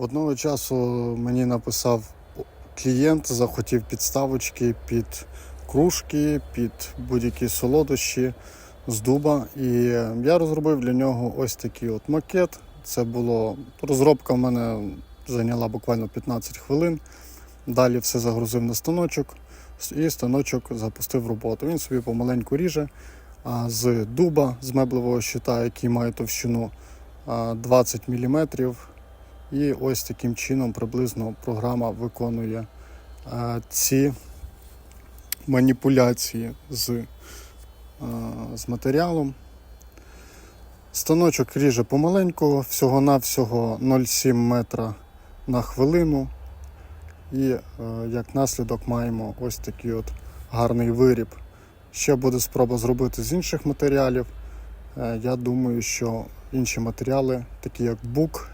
Одного часу мені написав клієнт, захотів підставочки під кружки, під будь-які солодощі з дуба. І я розробив для нього ось такий от макет. Це було розробка в мене зайняла буквально 15 хвилин. Далі все загрузив на станочок і станочок запустив роботу. Він собі помаленьку ріже з дуба, з меблевого щита, який має товщину 20 мм. І ось таким чином приблизно програма виконує е, ці маніпуляції з, е, з матеріалом. Станочок ріже помаленьку, всього-навсього 0,7 метра на хвилину. І е, як наслідок маємо ось такий от гарний виріб. Ще буде спроба зробити з інших матеріалів. Я думаю, що інші матеріали, такі як бук,